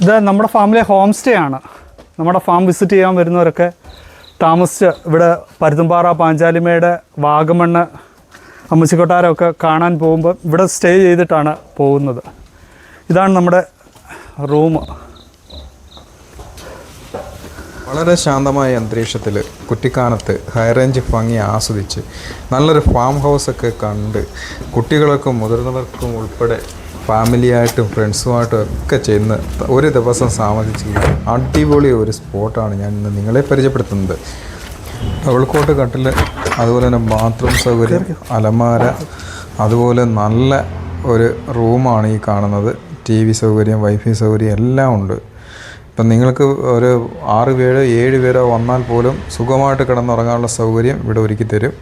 ഇത് നമ്മുടെ ഫാമിലെ ഹോം സ്റ്റേ ആണ്. നമ്മുടെ ഫാം വിസിറ്റ് ചെയ്യാൻ വരുന്നവരൊക്കെ താമസിച്ച് ഇവിടെ പരുത്തുംപാറ പാഞ്ചാലിമയുടെ വാഗമണ്ണ് അമ്മച്ചിക്കൊട്ടാരമൊക്കെ കാണാൻ പോകുമ്പോൾ ഇവിടെ സ്റ്റേ ചെയ്തിട്ടാണ് പോകുന്നത്. ഇതാണ് നമ്മുടെ റൂം. വളരെ ശാന്തമായ അന്തരീക്ഷത്തിൽ കുട്ടിക്കാനത്ത് ഹൈറേഞ്ച് ഭംഗി ആസ്വദിച്ച് നല്ലൊരു ഫാം ഹൗസൊക്കെ കണ്ട് കുട്ടികൾക്കും മുതിർന്നവർക്കും ഉൾപ്പെടെ ഫാമിലിയായിട്ടും ഫ്രണ്ട്സുമായിട്ടും ഒക്കെ ചെന്ന് ഒരു ദിവസം താമസിച്ച് അടിപൊളി ഒരു സ്പോട്ടാണ് ഞാൻ ഇന്ന് നിങ്ങളെ പരിചയപ്പെടുത്തുന്നത്. ഉൾക്കോട്ട് കട്ടിൽ അതുപോലെ തന്നെ ബാത്റൂം സൗകര്യം അലമാര അതുപോലെ നല്ല ഒരു റൂമാണ് ഈ കാണുന്നത്. ടി വി സൗകര്യം വൈഫൈ സൗകര്യം എല്ലാം ഉണ്ട്. ഇപ്പം നിങ്ങൾക്ക് ഒരു ആറ് പേരോ ഏഴ് പേരോ വന്നാൽ പോലും സുഖമായിട്ട് കിടന്നുറങ്ങാനുള്ള സൗകര്യം ഇവിടെ ഒരുക്കി തരും.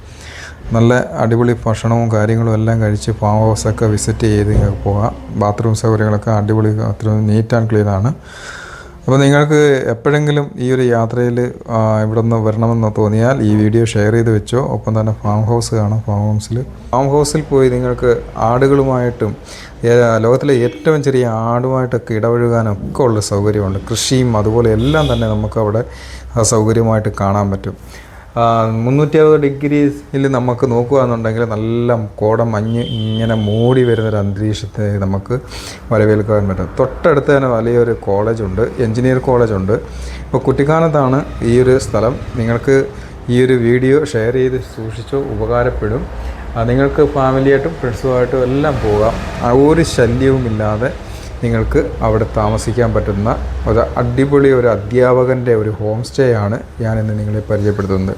നല്ല അടിപൊളി ഭക്ഷണവും കാര്യങ്ങളും എല്ലാം കഴിച്ച് ഫാം ഹൗസൊക്കെ വിസിറ്റ് ചെയ്ത് നിങ്ങൾക്ക് പോകാം ബാത്റൂം സൗകര്യങ്ങളൊക്കെ അടിപൊളി അത്രയും നീറ്റ് ആൻഡ് ക്ലീൻ ആണ്. അപ്പോൾ നിങ്ങൾക്ക് എപ്പോഴെങ്കിലും ഈ ഒരു യാത്രയിൽ ഇവിടെ നിന്ന് വരണമെന്ന് തോന്നിയാൽ ഈ വീഡിയോ ഷെയർ ചെയ്ത് വെച്ചോ. ഒപ്പം തന്നെ ഫാം ഹൗസ് കാണാം ഫാം ഹൗസിൽ ഫാം ഹൗസിൽ പോയി നിങ്ങൾക്ക് ആടുകളുമായിട്ടും ലോകത്തിലെ ഏറ്റവും ചെറിയ ആടുമായിട്ടൊക്കെ ഇടപഴകാനും ഒക്കെ ഉള്ള സൗകര്യമുണ്ട്. കൃഷിയും അതുപോലെ എല്ലാം തന്നെ നമുക്ക് അവിടെ സൗകര്യമായിട്ട് കാണാൻ പറ്റും. മുന്നൂറ്റി അറുപത് ഡിഗ്രിയിൽ നമുക്ക് നോക്കുകയാണെന്നുണ്ടെങ്കിൽ നല്ല കോട മഞ്ഞ് ഇങ്ങനെ മൂടി വരുന്നൊരു അന്തരീക്ഷത്തെ നമുക്ക് വരവേൽക്കാൻ പറ്റും. തൊട്ടടുത്ത് തന്നെ വലിയൊരു കോളേജുണ്ട് എഞ്ചിനീയർ കോളേജുണ്ട് ഇപ്പോൾ കുട്ടിക്കാനത്താണ് ഈ ഒരു സ്ഥലം. നിങ്ങൾക്ക് ഈ ഒരു വീഡിയോ ഷെയർ ചെയ്ത് സൂക്ഷിച്ചു ഉപകാരപ്പെടും. നിങ്ങൾക്ക് ഫാമിലിയായിട്ടും ഫ്രണ്ട്സുമായിട്ടും എല്ലാം പോകാം. ഒരു ശല്യവുമില്ലാതെ നിങ്ങൾക്ക് അവിടെ താമസിക്കാൻ പറ്റുന്ന ഒരു അടിപൊളി ഒരു അധ്യാപകന്റെ ഒരു ഹോം സ്റ്റേ ആണ് ഞാനിന്ന് നിങ്ങളെ പരിചയപ്പെടുത്തുന്നത്.